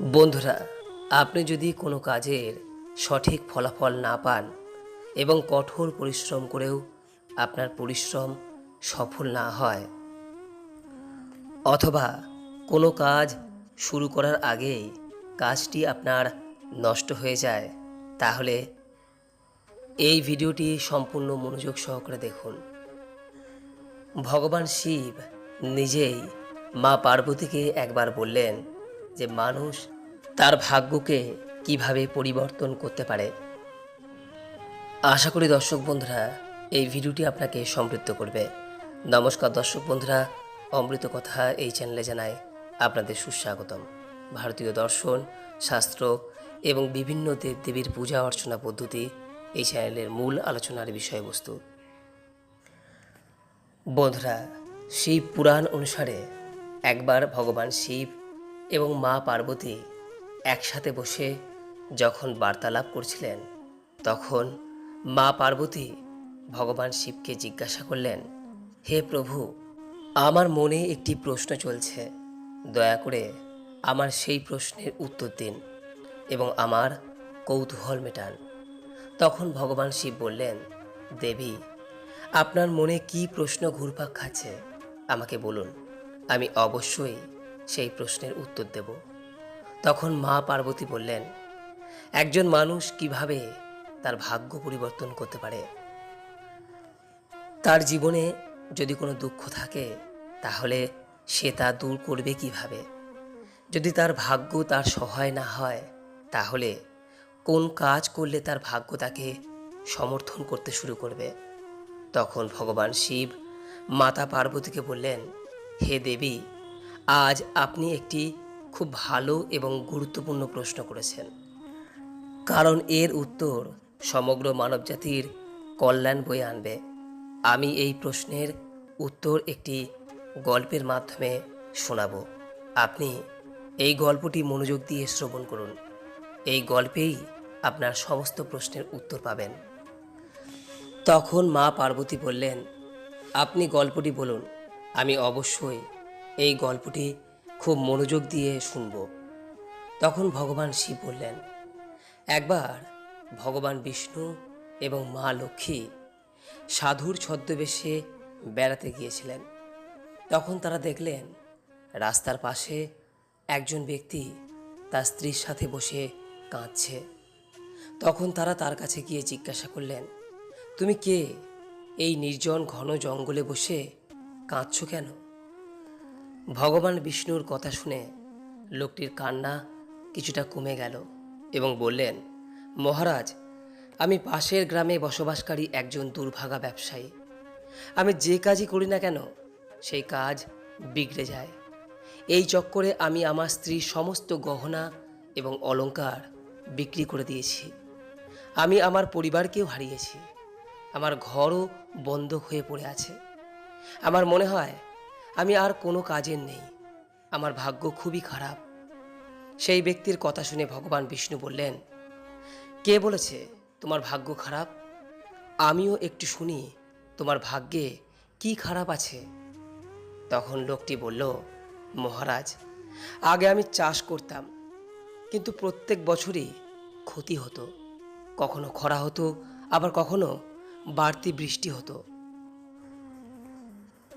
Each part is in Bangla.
বন্ধুরা, আপনি যদি কোনো কাজের সঠিক ফলাফল না পান এবং কঠোর পরিশ্রম করেও আপনার পরিশ্রম সফল না হয়, অথবা কোনো কাজ শুরু করার আগেই কাজটি আপনার নষ্ট হয়ে যায়, তাহলে এই ভিডিওটি সম্পূর্ণ মনোযোগ সহকারে দেখুন। ভগবান শিব নিজেই মা পার্বতীকে একবার বললেন যে মানুষ তার ভাগ্যকে কীভাবে পরিবর্তন করতে পারে। আশা করি দর্শক বন্ধুরা, এই ভিডিওটি আপনাকে সমৃদ্ধ করবে। নমস্কার দর্শক বন্ধুরা, অমৃত কথা এই চ্যানেলে জানায় আপনাদের সুস্বাগতম। ভারতীয় দর্শন, শাস্ত্র এবং বিভিন্ন দেবদেবীর পূজা অর্চনা পদ্ধতি এই চ্যানেলের মূল আলোচনার বিষয়বস্তু। বন্ধুরা শিব পুরাণ অনুসারে একবার ভগবান শিব এবং মা পার্বতী একসাথে বসে যখন বার্তালাপ করছিলেন, তখন মা পার্বতী ভগবান শিবকে জিজ্ঞাসা করলেন, হে প্রভু, আমার মনে একটি প্রশ্ন চলছে। দয়া করে আমার সেই প্রশ্নের উত্তর দিন এবং আমার কৌতূহল মেটান। তখন ভগবান শিব বললেন, দেবী, আপনার মনে কি প্রশ্ন ঘুরপাক খাচ্ছে? আমাকে বলুন। আমি অবশ্যই সেই প্রশ্নের উত্তর দেব। তখন মা পার্বতী বললেন, একজন মানুষ কীভাবে তার ভাগ্য পরিবর্তন করতে পারে? তার জীবনে যদি কোনো দুঃখ থাকে, তাহলে সে তা দূর করবে কীভাবে? যদি তার ভাগ্য তার সহায় না হয়, তাহলে কোন কাজ করলে তার ভাগ্য তাকে সমর্থন করতে শুরু করবে? তখন ভগবান শিব মাতা পার্বতীকে বললেন, হে দেবী আজ আপনি একটি খুব ভালো এবং গুরুত্বপূর্ণ প্রশ্ন করেছেন। কারণ এর উত্তর সমগ্র মানবজাতির কল্যাণ বয়ে আনবে। আমি এই প্রশ্নের উত্তর একটি গল্পের মাধ্যমে শোনাব। আপনি এই গল্পটি মনোযোগ দিয়ে শ্রবণ করুন। এই গল্পেই আপনার সমস্ত প্রশ্নের উত্তর পাবেন। তখন মা পার্বতী বললেন, আপনি গল্পটি বলুন, আমি অবশ্যই এই গল্পটি খুব মনোযোগ দিয়ে শুনব। তখন ভগবান শিব বললেন, একবার ভগবান বিষ্ণু এবং মা লক্ষ্মী সাধুর ছদ্মবেশে বেড়াতে গিয়েছিলেন। তখন তারা দেখলেন, রাস্তার পাশে একজন ব্যক্তি তার স্ত্রীর সাথে বসে কাঁদছে। তখন তারা তার কাছে গিয়ে জিজ্ঞাসা করলেন, তুমি কে? এই নির্জন ঘন জঙ্গলে বসে কাঁদছ কেন? ভগবান বিষ্ণুর কথা শুনে লোকটির কান্না কিছুটা কমে গেল এবং বললেন, মহারাজ, আমি পাশের গ্রামে বসবাসকারী একজন দুর্ভাগা ব্যবসায়ী। আমি যে কাজই করি না কেন, সেই কাজ বিগড়ে যায়। এই চক্করে আমি আমার স্ত্রীর সমস্ত গহনা এবং অলঙ্কার বিক্রি করে দিয়েছি। আমি আমার পরিবারকেও হারিয়েছি। আমার ঘরও বন্ধ হয়ে পড়ে আছে। আমার মনে হয় আমি আর কোনো কাজের নেই। আমার ভাগ্য খুবই খারাপ। সেই ব্যক্তির কথা শুনে ভগবান বিষ্ণু বললেন, কে বলেছে তোমার ভাগ্য খারাপ? আমিও একটু শুনি তোমার ভাগ্যে কি খারাপ আছে? তখন লোকটি বলল, মহারাজ, আগে আমি চাষ করতাম, কিন্তু প্রত্যেক বছরই ক্ষতি হতো। কখনো খরা হতো, আবার কখনো বাড়তি বৃষ্টি হতো।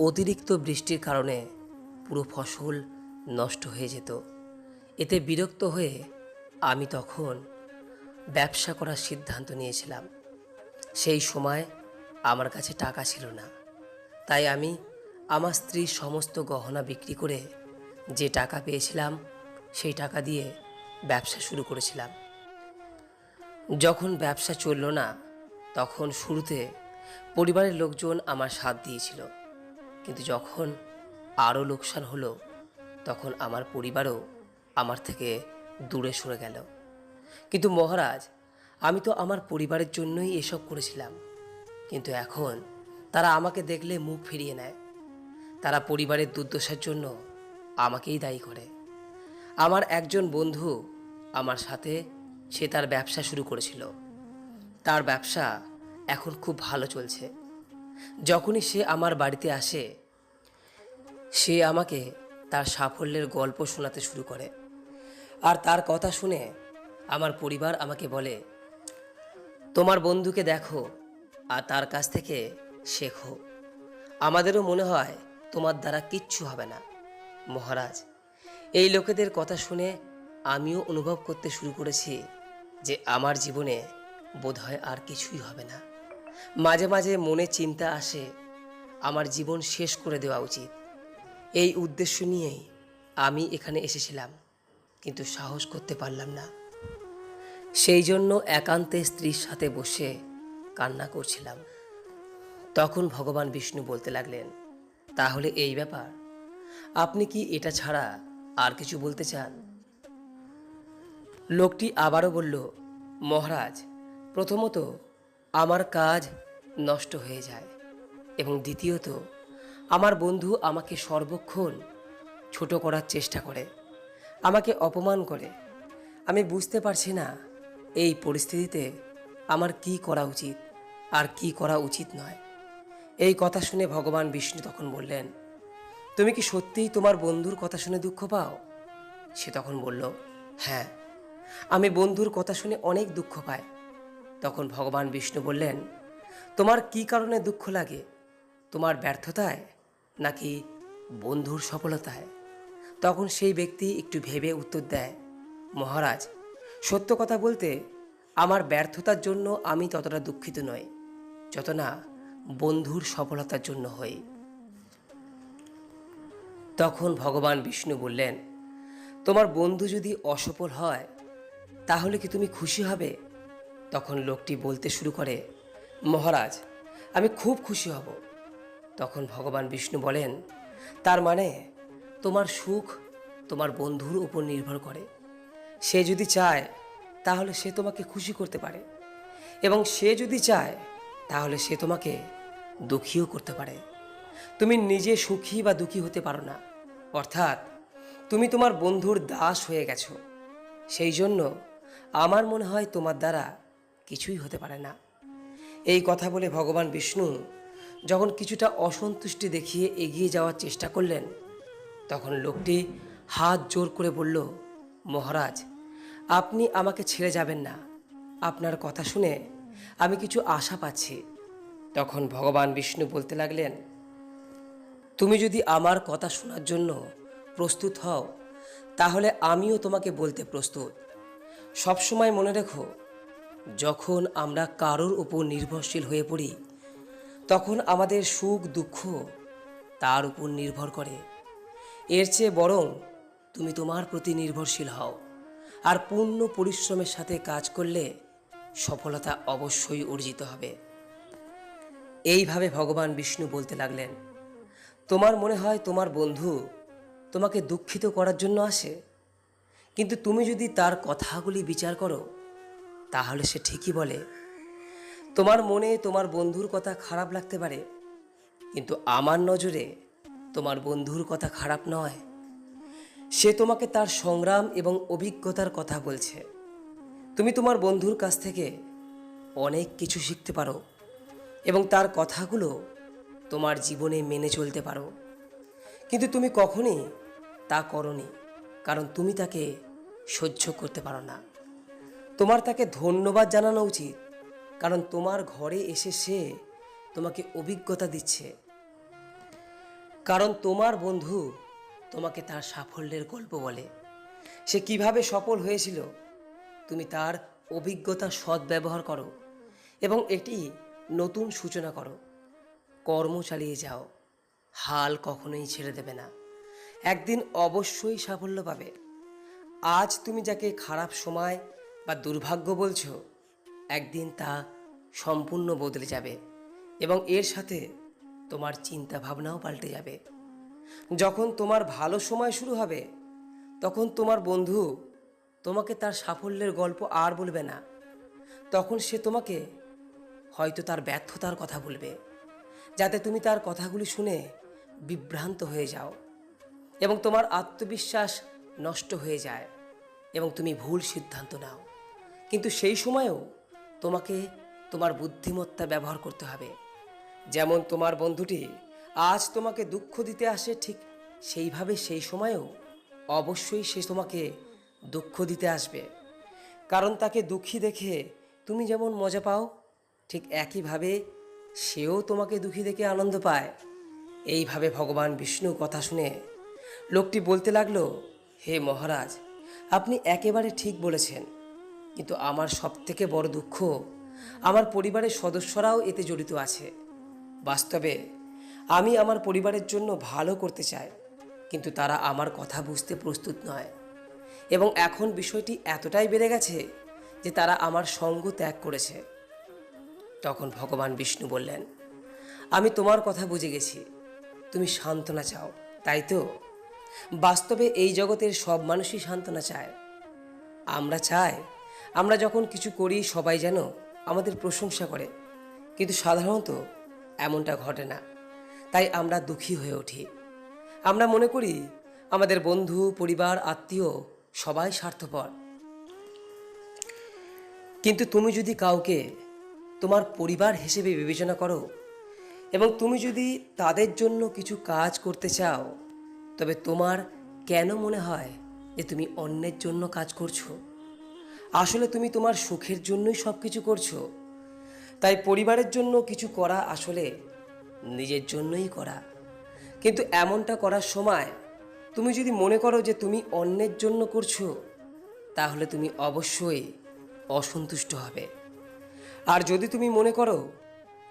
অতিরিক্ত বৃষ্টির কারণে পুরো ফসল নষ্ট হয়ে যেত। এতে বিরক্ত হয়ে আমি তখন ব্যবসা করার সিদ্ধান্ত নিয়েছিলাম। সেই সময় আমার কাছে টাকা ছিল না। তাই আমি আমার স্ত্রীর সমস্ত গহনা বিক্রি করে যে টাকা পেয়েছিলাম, সেই টাকা দিয়ে ব্যবসা শুরু করেছিলাম। যখন ব্যবসা চলল না, তখন শুরুতে পরিবারের লোকজন আমার সাথ দিয়েছিল। কিন্তু যখন আরও লোকসান হলো, তখন আমার পরিবারও আমার থেকে দূরে সরে গেল। কিন্তু মহারাজ, আমি তো আমার পরিবারের জন্যই এসব করেছিলাম। কিন্তু এখন তারা আমাকে দেখলে মুখ ফিরিয়ে নেয়। তারা পরিবারের দুর্দশার জন্য আমাকেই দায়ী করে। আমার একজন বন্ধু আমার সাথে সে তার ব্যবসা শুরু করেছিল। তার ব্যবসা এখন খুব ভালো চলছে। যখনই সে আমার বাড়িতে আসে, সে আমাকে তার সাফল্যের গল্প শোনাতে শুরু করে। আর তার কথা শুনে আমার পরিবার আমাকে বলে, তোমার বন্ধুকে দেখো আর তার কাছ থেকে শেখো। আমাদেরও মনে হয় তোমার দ্বারা কিচ্ছু হবে না। মহারাজ, এই লোকেদের কথা শুনে আমিও অনুভব করতে শুরু করেছি যে আমার জীবনে বোধহয় আর কিছুই হবে না। মাঝে মাঝে মনে চিন্তা আসে, আমার জীবন শেষ করে দেওয়া উচিত। এই উদ্দেশ্য নিয়েই আমি এখানে এসেছিলাম, কিন্তু সাহস করতে পারলাম না। সেই জন্য একান্তে স্ত্রীর সাথে বসে কান্না করছিলাম। তখন ভগবান বিষ্ণু বলতে লাগলেন, তাহলে এই ব্যাপার, আপনি কি এটা ছাড়া আর কিছু বলতে চান? লোকটি আবারও বলল, মহারাজ, প্রথমত আমার কাজ নষ্ট হয়ে যায়। এবং দ্বিতীয়ত, আমার বন্ধু আমাকে সর্বক্ষণ ছোট করার চেষ্টা করে, আমাকে অপমান করে। আমি বুঝতে পারছি না এই পরিস্থিতিতে আমার কি করা উচিত আর কি করা উচিত নয়। এই কথা শুনে ভগবান বিষ্ণু তখন বললেন, তুমি কি সত্যিই তোমার বন্ধুর কথা শুনে দুঃখ পাও? সে তখন বলল হ্যাঁ। আমি বন্ধুর কথা শুনে অনেক দুঃখ পাই। তখন ভগবান বিষ্ণু বললেন, তোমার কি কারণে দুঃখ লাগে? তোমার ব্যর্থতায় নাকি বন্ধুর সফলতায়? তখন সেই ব্যক্তি একটু ভেবে উত্তর দেয়, মহারাজ, সত্য কথা বলতে আমার ব্যর্থতার জন্য আমি ততটা দুঃখিত নই, যত না বন্ধুর সফলতার জন্য হই। তখন ভগবান বিষ্ণু বললেন, তোমার বন্ধু যদি অসফল হয়, তাহলে কি তুমি খুশি হবে? তখন লোকটি বলতে শুরু করে, মহারাজ, আমি খুব খুশি হব। তখন ভগবান বিষ্ণু বলেন, তার মানে তোমার সুখ তোমার বন্ধুর উপর নির্ভর করে। সে যদি চায়, তাহলে সে তোমাকে খুশি করতে পারে। এবং সে যদি চায়, তাহলে সে তোমাকে দুঃখীও করতে পারে। তুমি নিজে সুখী বা দুঃখী হতে পারো না। অর্থাৎ তুমি তোমার বন্ধুর দাস হয়ে গেছো। সেই জন্য আমার মনে হয় তোমার দ্বারা কিছুই হতে পারে না। এই কথা বলে ভগবান বিষ্ণু যখন কিছুটা অসন্তুষ্টি দেখিয়ে এগিয়ে যাওয়ার চেষ্টা করলেন, তখন লোকটি হাত জোর করে বলল, মহারাজ, আপনি আমাকে ছেড়ে যাবেন না। আপনার কথা শুনে আমি কিছু আশা পাচ্ছি। তখন ভগবান বিষ্ণু বলতে লাগলেন, তুমি যদি আমার কথা শোনার জন্য প্রস্তুত হও, তাহলে আমিও তোমাকে বলতে প্রস্তুত। সবসময় মনে রেখো যখন আমরা কারোর উপর নির্ভরশীল হয়ে পড়ি, তখন আমাদের সুখ, দুঃখ তার উপর নির্ভর করে। এর চেয়ে বরং তুমি তোমার প্রতি নির্ভরশীল হও আর পূর্ণ পরিশ্রমের সাথে কাজ করলে সফলতা অবশ্যই অর্জিত হবে। এইভাবে ভগবান বিষ্ণু বলতে লাগলেন, তোমার মনে হয় তোমার বন্ধু তোমাকে দুঃখিত করার জন্য আসে? কিন্তু তুমি যদি তার কথাগুলি বিচার করো তাহলে সে ঠিকই বলে, তোমার মনে তোমার বন্ধুর কথা খারাপ লাগতে পারে, কিন্তু আমার নজরে তোমার বন্ধুর কথা খারাপ নয়। সে তোমাকে তার সংগ্রাম এবং অভিজ্ঞতার কথা বলছে। তুমি তোমার বন্ধুর কাছ থেকে অনেক কিছু শিখতে পারো এবং তার কথাগুলো তোমার জীবনে মেনে চলতে পারো। কিন্তু তুমি কখনই তা করনি, কারণ তুমি তাকে সহ্য করতে পারো না। তোমার তাকে ধন্যবাদ জানানো উচিত, কারণ তোমার ঘরে এসে সে তোমাকে অভিজ্ঞতা দিচ্ছে। কারণ তোমার বন্ধু তোমাকে তার সাফল্যের গল্প বলে। সে কীভাবে সফল হয়েছিল, তুমি তার অভিজ্ঞতা সদ্ব্যবহার করো এবং এটি নতুন সূচনা করো। কর্ম চালিয়ে যাও, হাল কখনোই ছেড়ে দেবে না। একদিন অবশ্যই সাফল্য পাবে। আজ তুমি যাকে খারাপ সময় বা দুর্ভাগ্য বলছো, একদিন তা সম্পূর্ণ বদলে যাবে এবং এর সাথে তোমার চিন্তা ভাবনাও পাল্টে যাবে। যখন তোমার ভালো সময় শুরু হবে, তখন তোমার বন্ধু তোমাকে তার সাফল্যের গল্প আর বলবে না। তখন সে তোমাকে হয়তো তার ব্যর্থতার কথা বলবে, যাতে তুমি তার কথাগুলি শুনে বিভ্রান্ত হয়ে যাও এবং তোমার আত্মবিশ্বাস নষ্ট হয়ে যায়। এবং তুমি ভুল সিদ্ধান্ত নাও। কিন্তু সেই সময়েও তোমাকে তোমার বুদ্ধিমত্তা ব্যবহার করতে হবে। যেমন তোমার বন্ধুটি আজ তোমাকে দুঃখ দিতে আসে, ঠিক সেইভাবে সেই সময়েও অবশ্যই সে তোমাকে দুঃখ দিতে আসবে। কারণ তাকে দুঃখী দেখে তুমি যেমন মজা পাও, ঠিক একইভাবে সেও তোমাকে দুঃখী দেখে আনন্দ পায়। এইভাবে ভগবান বিষ্ণু কথা শুনে লোকটি বলতে লাগল, হে মহারাজ আপনি একেবারে ঠিক বলেছেন। কিন্তু আমার সবথেকে বড় দুঃখ, আমার পরিবারের সদস্যরাও এতে জড়িত আছে। বাস্তবে, আমি আমার পরিবারের জন্য ভালো করতে চাই, কিন্তু তারা আমার কথা বুঝতে প্রস্তুত নয়। এবং এখন বিষয়টি এতটাই বেড়ে গেছে যে তারা আমার সঙ্গ ত্যাগ করেছে। তখন ভগবান বিষ্ণু বললেন, আমি তোমার কথা বুঝে গেছি। তুমি সান্ত্বনা চাও, তাই তো? বাস্তবে এই জগতের সব মানুষই সান্ত্বনা চায়। আমরা চাই, আমরা যখন কিছু করি, সবাই যেন আমাদের প্রশংসা করে। কিন্তু সাধারণত এমনটা ঘটে না। তাই আমরা দুঃখী হয়ে উঠি। আমরা মনে করি আমাদের বন্ধু, পরিবার, আত্মীয় সবাই স্বার্থপর। কিন্তু তুমি যদি কাউকে তোমার পরিবার হিসেবে বিবেচনা করো এবং তুমি যদি তাদের জন্য কিছু কাজ করতে চাও তবে তোমার কেন মনে হয় যে তুমি অন্যের জন্য কাজ করছ? আসলে তুমি তোমার সুখের জন্যই সব কিছু করছ। তাই পরিবারের জন্য কিছু করা আসলে নিজের জন্যই করা। কিন্তু এমনটা করার সময় তুমি যদি মনে করো যে তুমি অন্যের জন্য করছ, তাহলে তুমি অবশ্যই অসন্তুষ্ট হবে। আর যদি তুমি মনে করো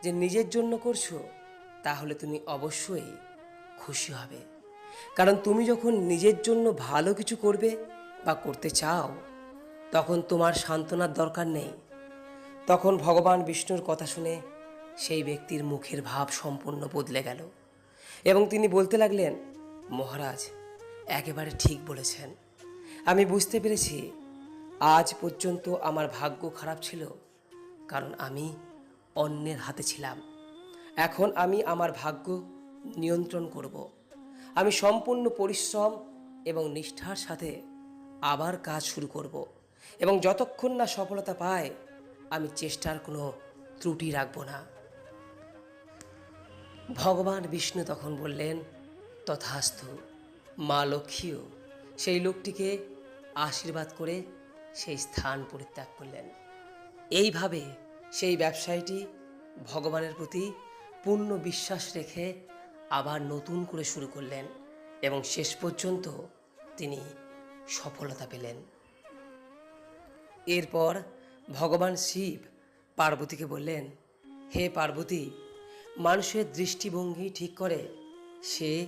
যে নিজের জন্য করছ, তাহলে তুমি অবশ্যই খুশি হবে। কারণ তুমি যখন নিজের জন্য ভালো কিছু করবে বা করতে চাও, তখন তোমার সান্ত্বনার দরকার নেই। তখন ভগবান বিষ্ণুর কথা শুনে সেই ব্যক্তির মুখের ভাব সম্পূর্ণ বদলে গেল এবং তিনি বলতে লাগলেন, মহারাজ, একেবারে ঠিক বলেছেন। আমি বুঝতে পেরেছি, আজ পর্যন্ত আমার ভাগ্য খারাপ ছিল, কারণ আমি অন্যের হাতে ছিলাম। এখন আমি আমার ভাগ্য নিয়ন্ত্রণ করব। আমি সম্পূর্ণ পরিশ্রম এবং নিষ্ঠার সাথে আবার কাজ শুরু করব। এবং যতক্ষণ না সফলতা পায়, আমি চেষ্টার কোনো ত্রুটি রাখব না। ভগবান বিষ্ণু তখন বললেন, তথাস্তু, মা লক্ষ্মীও সেই লোকটিকে আশীর্বাদ করে সেই স্থান পরিত্যাগ করলেন। এইভাবে সেই ব্যবসায়ীটি ভগবানের প্রতি পূর্ণ বিশ্বাস রেখে আবার নতুন করে শুরু করলেন এবং শেষ পর্যন্ত তিনি সফলতা পেলেন। এরপর ভগবান শিব পার্বতীকে বললেন, হে পার্বতী, মানুষের দৃষ্টিভঙ্গি ঠিক করে সে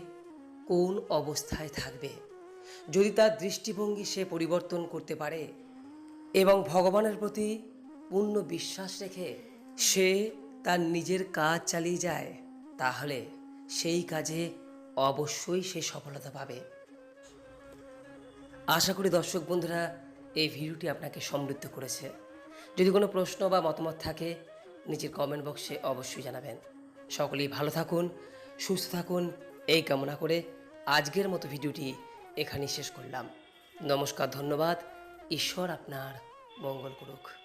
কোন অবস্থায় থাকবে? যদি তার দৃষ্টিভঙ্গি সে পরিবর্তন করতে পারে এবং ভগবানের প্রতি পূর্ণ বিশ্বাস রেখে সে তার নিজের কাজ চালিয়ে যায়, তাহলে সেই কাজে অবশ্যই সে সফলতা পাবে। আশা করি দর্শক বন্ধুরা, এই ভিডিওটি আপনাকে সমৃদ্ধ করেছে। যদি কোনো প্রশ্ন বা মতামত থাকে নিজের কমেন্ট বক্সে অবশ্যই জানাবেন। সকলেই ভালো থাকুন, সুস্থ থাকুন, এই কামনা করে আজকের মতো ভিডিওটি এখানেই শেষ করলাম। নমস্কার, ধন্যবাদ। ঈশ্বর আপনার মঙ্গল করুক।